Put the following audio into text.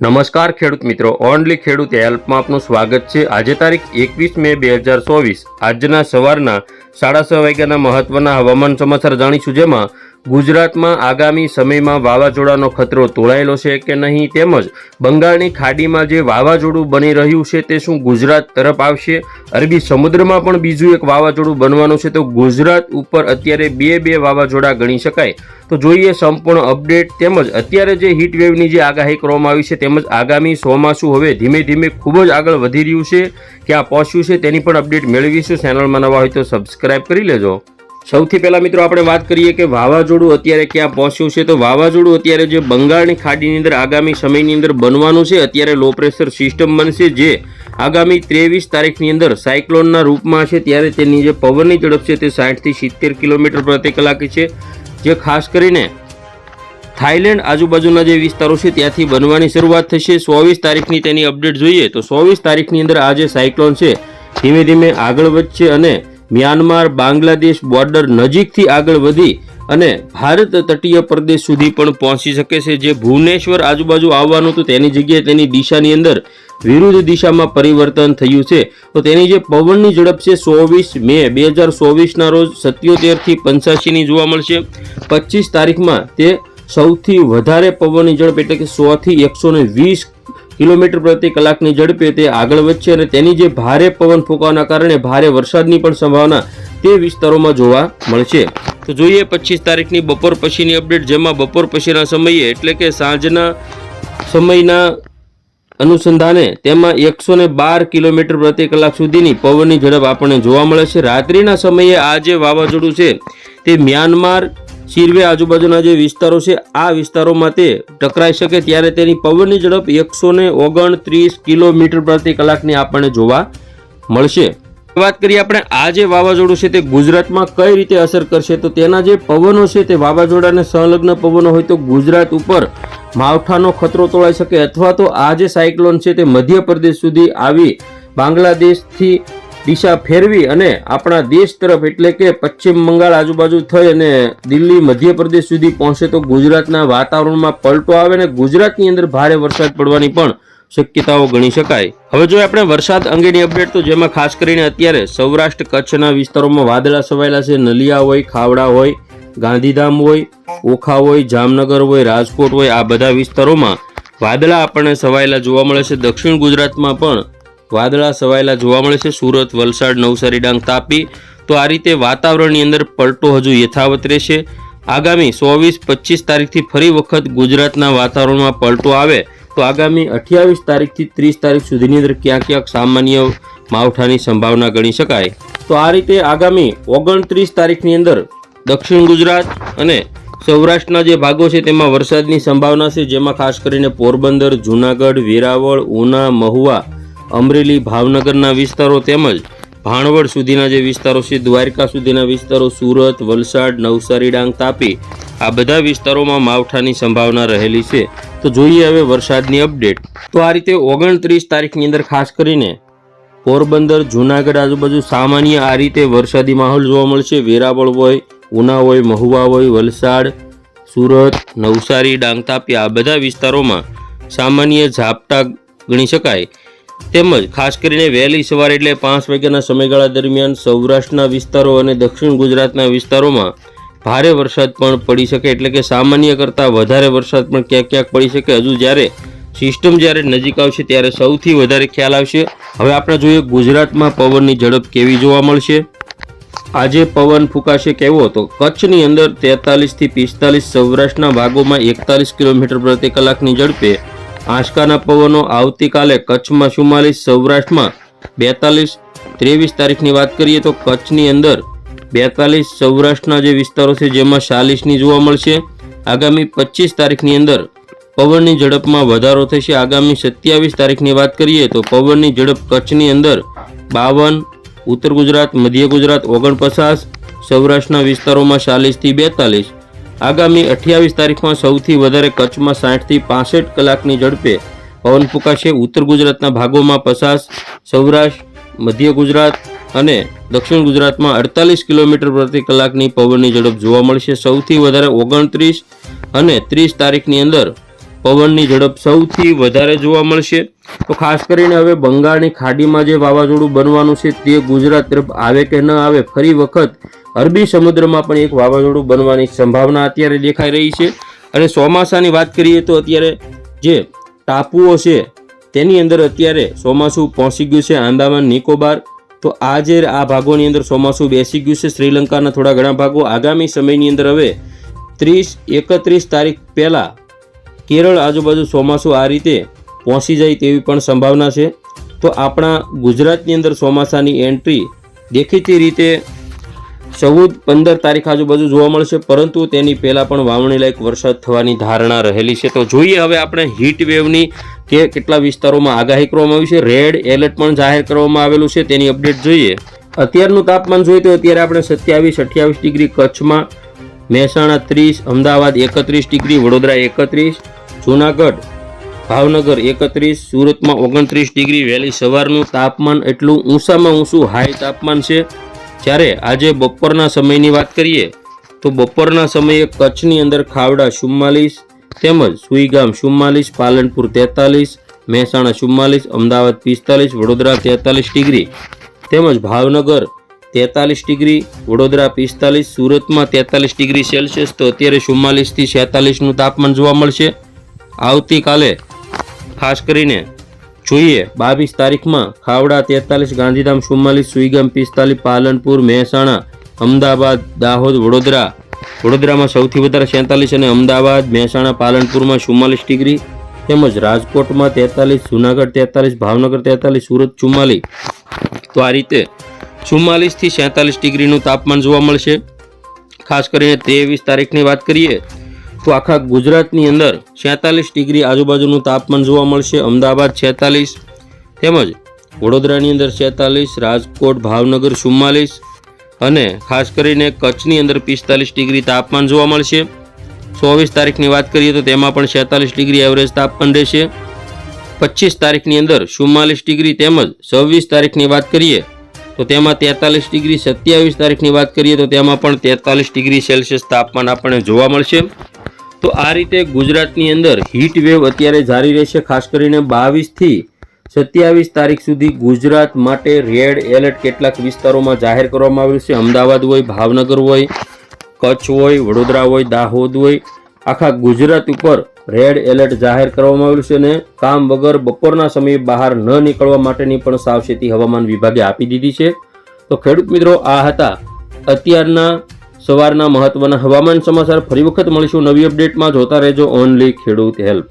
નમસ્કાર ખેડૂત મિત્રો, ઓનલી ખેડૂત હેલ્પમાં આપનું સ્વાગત છે. આજે તારીખ એકવીસ મે બે હજાર ચોવીસ. આજના સવારના સાડા છ વાગ્યાના મહત્વના હવામાન સમાચાર જાણીશું જેમાં ગુજરાતમાં આગામી સમયમાં વાવાઝોડાનો ખતરો તોળાયેલો છે કે નહીં તેમજ બંગાળની ખાડીમાં જે વાવાઝોડું બની રહ્યું છે તે શું ગુજરાત તરફ આવશે? અરબી સમુદ્રમાં પણ બીજું એક વાવાઝોડું બનવાનું છે તો ગુજરાત ઉપર અત્યારે બે બે વાવાઝોડા ગણી શકાય. તો જોઈએ સંપૂર્ણ અપડેટ તેમજ અત્યારે જે હીટવેવની જે આગાહી કરવામાં આવી છે તેમજ આગામી ચોમાસું હવે ધીમે ધીમે ખૂબ જ આગળ વધી રહ્યું છે. ક્યાં પહોંચ્યું છે તેની પણ અપડેટ મેળવીશું. ચેનલમાં નવા હોય તો સબસ્ક્રાઈબ કરી લેજો. સૌથી પહેલા મિત્રો આપણે વાત કરીએ કે વાવાઝોડું અત્યારે ક્યાં પહોંચ્યું છે. તો વાવાઝોડું અત્યારે જે બંગાળની ખાડીની અંદર આગામી સમયની અંદર બનવાનું છે. અત્યારે લો પ્રેશર સિસ્ટમ બનશે જે આગામી ત્રેવીસ તારીખની અંદર સાયક્લોનના રૂપમાં છે. ત્યારે તેની જે પવનની ઝડપ છે તે સાઠથી સિત્તેર કિલોમીટર પ્રતિ કલાકે છે. જે ખાસ કરીને થાઇલેન્ડ આજુબાજુના જે વિસ્તારો છે ત્યાંથી બનવાની શરૂઆત થશે. ચોવીસ તારીખની તેની અપડેટ જોઈએ તો ચોવીસ તારીખની અંદર આ જે સાયક્લોન છે, ધીમે ધીમે આગળ વધશે અને મ્યાનમાર બાંગ્લાદેશ બોર્ડર નજીકથી આગળ વધી અને ભારત તટીય પ્રદેશ સુધી પણ પહોંચી શકે છે. જે ભુવનેશ્વર આજુબાજુ આવવાનું હતું, તેની જગ્યાએ તેની દિશાની અંદર વિરુદ્ધ દિશામાં પરિવર્તન થયું છે. તો તેની જે પવનની ઝડપ છે, ચોવીસ મે, બે હજાર ચોવીસના રોજ સત્યોતેરથી પંચ્યાસીની જોવા મળશે. પચીસ તારીખમાં તે સૌથી વધારે પવનની ઝડપ એટલે કે સોથી એકસો ને વીસ કિલોમીટર પ્રતિ કલાકની ઝડપે તે આગળ વધશે અને તેની જે ભારે પવન ફૂંકાવાના કારણે ભારે વરસાદની પણ સંભાવના તે વિસ્તારોમાં જોવા મળશે. તો જોઈએ પચીસ તારીખની બપોર પછીની અપડેટ, જેમાં બપોર પછીના સમયે એટલે કે સાંજના સમયના અનુસંધાને તેમાં એકસો ને બાર કિલોમીટર પ્રતિ કલાક સુધીની પવનની ઝડપ આપણને જોવા મળે છે. રાત્રિના સમયે આ જે વાવાઝોડું છે તે મ્યાનમાર શિરવે આજુબાજુના જે વિસ્તારો છે, આ વિસ્તારોમાં તે ટકરાઈ શકે ત્યારે તેની પવનની ઝડપ એકસો ને ઓગણત્રીસ કિલોમીટર પ્રતિ કલાકની આપણને જોવા મળશે. વાત કરીએ આપણે, આ જે વાવાઝોડું છે તે ગુજરાતમાં કઈ રીતે અસર કરશે? તો તેના જે પવનો છે તે વાવાઝોડાને સંલગ્ન પવનો હોય તો ગુજરાત ઉપર માવઠાનો ખતરો તોળાઈ શકે અથવા તો આ જે સાયક્લોન છે તે મધ્યપ્રદેશ સુધી આવી બાંગ્લાદેશથી દિશા ફેરવી અને આપણા દેશ તરફ એટલે કે પશ્ચિમ બંગાળ આજુબાજુ થઈ અને દિલ્હી, મધ્યપ્રદેશ સુધી પહોંચે તો ગુજરાતના વાતાવરણમાં પલટો આવે અને ગુજરાતની અંદર ભારે વરસાદ પડવાની પણ શક્યતાઓ ગણી શકાય. હવે જો આપણે વરસાદ અંગેની અપડેટ તો જેમાં ખાસ કરીને અત્યારે સૌરાષ્ટ્ર કચ્છના વિસ્તારોમાં વાદળા છવાયેલા છે. નલિયા હોય, ખાવડા હોય, ગાંધીધામ હોય, ઓખા હોય, જામનગર હોય, રાજકોટ હોય, આ બધા વિસ્તારોમાં વાદળા આપણને છવાયેલા જોવા મળે છે. દક્ષિણ ગુજરાતમાં પણ વાદળા છવાયેલા જોવા મળે છે. સુરત, વલસાડ, નવસારી, ડાંગ તાપી. તો આ રીતે વાતાવરણની અંદર પલટો હજુ યથાવત રહેશે. આગામી ચોવીસ, પચીસ તારીખથી ફરી વખત ગુજરાતના વાતાવરણમાં પલટો આવે તો આગામી અઠ્યાવીસ તારીખથી ત્રીસ તારીખ સુધીની અંદર ક્યાંક ક્યાંક સામાન્ય માવઠાની સંભાવના ગણી શકાય. તો આ રીતે આગામી ઓગણત્રીસ તારીખની અંદર દક્ષિણ ગુજરાત અને સૌરાષ્ટ્રના જે ભાગો છે તેમાં વરસાદની સંભાવના છે, જેમાં ખાસ કરીને પોરબંદર, જૂનાગઢ, વેરાવળ, ઉના, મહુવા અમરેલી ભાવનગરના વિસ્તારો તેમજ ભાણવડ સુધીના જે વિસ્તારો છે, દ્વારકા સુધીના વિસ્તારો, સુરત, વલસાડ, નવસારી, ડાંગ, તાપી, આ બધા વિસ્તારોમાં માવઠાની સંભાવના રહેલી છે. તો જોઈએ હવે વરસાદની અપડેટ. તો આ રીતે ઓગણત્રીસ તારીખની અંદર ખાસ કરીને પોરબંદર, જૂનાગઢ આજુબાજુ સામાન્ય આ રીતે વરસાદી માહોલ જોવા મળશે. વેરાવળ હોય, ઉના હોય, મહુવા હોય, વલસાડ, સુરત, નવસારી, ડાંગ, તાપી આ બધા વિસ્તારોમાં સામાન્ય ઝાપટા ગણી શકાય. તેમજ ખાસ કરીને વહેલી સવારે એટલે પાંચ વાગ્યાના સમયગાળા દરમિયાન સૌરાષ્ટ્રના વિસ્તારો અને દક્ષિણ ગુજરાતના વિસ્તારોમાં ભારે વરસાદ પણ પડી શકે એટલે કે સામાન્ય કરતાં વધારે વરસાદ પણ ક્યાંક ક્યાંક પડી શકે. હજુ જ્યારે સિસ્ટમ જ્યારે નજીક આવશે ત્યારે સૌથી વધારે ખ્યાલ આવશે. હવે આપણે જોઈએ ગુજરાતમાં પવનની ઝડપ કેવી જોવા મળશે. આજે પવન ફૂંકાશે કેવો તો કચ્છની અંદર તેતાલીસથી પિસ્તાલીસ, સૌરાષ્ટ્રના ભાગોમાં એકતાલીસ કિલોમીટર પ્રતિ કલાકની ઝડપે આંચકાના પવનો આવતીકાલે કચ્છમાં ચુમ્માલીસ, સૌરાષ્ટ્રમાં બેતાલીસ. ત્રેવીસ તારીખની વાત કરીએ તો કચ્છની અંદર બેતાલીસ, સૌરાષ્ટ્રના જે વિસ્તારો છે જેમાં ચાલીસની જોવા મળશે. આગામી પચીસ તારીખની અંદર પવનની ઝડપમાં વધારો થશે. આગામી સત્યાવીસ તારીખની વાત કરીએ તો પવનની ઝડપ કચ્છની અંદર બાવન, ઉત્તર ગુજરાત, મધ્ય ગુજરાત, ઓગણપચાસ, સૌરાષ્ટ્રના વિસ્તારોમાં ચાલીસથી બેતાલીસ. આગામી અઠ્યાવીસ તારીખમાં સૌથી વધારે કચ્છમાં સાઠથી પાસઠ કલાકની ઝડપે પવન ફૂંકાશે. ઉત્તર ગુજરાતના ભાગોમાં પચાસ સૌરાષ્ટ્ર, મધ્ય ગુજરાત અને દક્ષિણ ગુજરાતમાં અડતાલીસ કિલોમીટર પ્રતિ કલાકની પવનની ઝડપ જોવા મળશે. સૌથી વધારે ઓગણત્રીસ અને ત્રીસ તારીખની અંદર પવનની ઝડપ સૌથી વધારે જોવા મળશે. તો ખાસ કરીને હવે બંગાળની ખાડીમાં જે વાવાઝોડું બનવાનું છે તે ગુજરાત તરફ આવે કે ન આવે, ફરી વખત અરબી સમુદ્રમાં પણ એક વાવાઝોડું બનવાની સંભાવના અત્યારે દેખાઈ રહી છે. અને ચોમાસાની વાત કરીએ તો અત્યારે જે ટાપુઓ છે, તેની અંદર અત્યારે ચોમાસું પહોંચી ગયું છે આંદામાન નિકોબાર. તો આ જે આ ભાગોની અંદર ચોમાસું બેસી ગયું છે. શ્રીલંકાના થોડા ઘણા ભાગો આગામી સમયની અંદર હવે ત્રીસ, એકત્રીસ તારીખ પહેલાં કેરળ આજુબાજુ ચોમાસું આ રીતે પહોંચી જાય તેવી પણ સંભાવના છે. તો આપણા ગુજરાતની અંદર ચોમાસાની એન્ટ્રી દેખીતી રીતે ચૌદ પંદર તારીખ આજુબાજુ જોવા મળશે, પરંતુ તેની પહેલાં પણ વાવણી લાયક વરસાદ થવાની ધારણા રહેલી છે. તો જોઈએ હવે આપણે હીટ વેવની કે કેટલા વિસ્તારોમાં આગાહી કરવામાં આવી છે. રેડ એલર્ટ પણ જાહેર કરવામાં આવેલું છે. તેની અપડેટ જોઈએ. અત્યારનું તાપમાન જોઈએ તો અત્યારે આપણે સત્યાવીસ, અઠ્યાવીસ ડિગ્રી કચ્છમાં, મહેસાણા ત્રીસ, અમદાવાદ એકત્રીસ ડિગ્રી, વડોદરા એકત્રીસ જૂનાગઢ, ભાવનગર એકત્રીસ, સુરતમાં ઓગણત્રીસ ડિગ્રી વહેલી સવારનું તાપમાન એટલું ઊંચામાં ઊંચું હાઈ તાપમાન છે. જ્યારે આજે બપોરના સમયની વાત કરીએ, તો બપોરના સમયે કચ્છની અંદર ખાવડા ચુમ્માલીસ, તેમજ સુઈગામ ચુમ્માલીસ, પાલનપુર તેતાલીસ, મહેસાણા ચુમ્માલીસ, અમદાવાદ પિસ્તાલીસ, વડોદરા તેતાલીસ ડિગ્રી, તેમજ ભાવનગર તેતાલીસ ડિગ્રી, વડોદરા પિસ્તાલીસ, સુરતમાં તેતાલીસ ડિગ્રી સેલ્સિયસ, તો અત્યારે ચુમ્માલીસથી છેતાલીસનું તાપમાન જોવા મળશે. આવતીકાલે ખાસ કરીને જોઈએ બાવીસ તારીખમાં ખાવડા તેતાલીસ, ગાંધીધામ ચુમ્માલીસ, સુઈગામ પિસ્તાલીસ, પાલનપુર, મહેસાણા, અમદાવાદ, દાહોદ, વડોદરા. વડોદરામાં સૌથી વધારે સેતાલીસ અને અમદાવાદ, મહેસાણા, પાલનપુરમાં ચુમ્માલીસ ડિગ્રી. તેમજ રાજકોટમાં તેતાલીસ, જુનાગઢ તેતાલીસ, ભાવનગર તેતાલીસ, સુરત ચુમ્માલીસ. તો આ રીતે ચુમ્માલીસથી સેતાલીસ ડિગ્રીનું તાપમાન જોવા મળશે. ખાસ કરીને ત્રેવીસ તારીખની વાત કરીએ તો આખા ગુજરાતની અંદર છેતાલીસ ડિગ્રી આજુબાજુનું તાપમાન જોવા મળશે. અમદાવાદ છેતાલીસ, તેમજ વડોદરાની અંદર છેતાલીસ, રાજકોટ, ભાવનગર ચુમ્માલીસ, અને ખાસ કરીને કચ્છની અંદર પિસ્તાલીસ ડિગ્રી તાપમાન જોવા મળશે. ચોવીસ તારીખની વાત કરીએ તો તેમાં પણ છેતાલીસ ડિગ્રી એવરેજ તાપમાન રહેશે. પચીસ તારીખની અંદર ચુમ્માલીસ ડિગ્રી તેમજ છવ્વીસ તારીખની વાત કરીએ તો તેમાં તેતાલીસ ડિગ્રી, સત્યાવીસ તારીખની વાત કરીએ તો તેમાં પણ તેતાલીસ ડિગ્રી સેલ્સિયસ તાપમાન આપણને જોવા મળશે. તો આ રીતે ગુજરાતની અંદર હીટ વેવ અત્યારે જારી રહેશે, ખાસ કરીને બાવીસથી સત્યાવીસ તારીખ સુધી ગુજરાત માટે રેડ એલર્ટ કેટલાક વિસ્તારોમાં જાહેર કરવામાં આવ્યું છે. અમદાવાદ હોય, ભાવનગર હોય, કચ્છ હોય, વડોદરા હોય, દાહોદ હોય, આખા ગુજરાત ઉપર રેડ એલર્ટ જાહેર કરવામાં આવેલું છે અને કામ વગર બપોરના સમયે બહાર ન નીકળવા માટેની પણ સાવચેતી હવામાન વિભાગે આપી દીધી છે. તો ખેડૂત મિત્રો, આ હતા અત્યારના સવારના મહત્વના હવામાન સમાચાર ફરી વખત મળીશું નવી અપડેટમાં. જોતા રહેજો ઓનલી ખેડૂત હેલ્પ.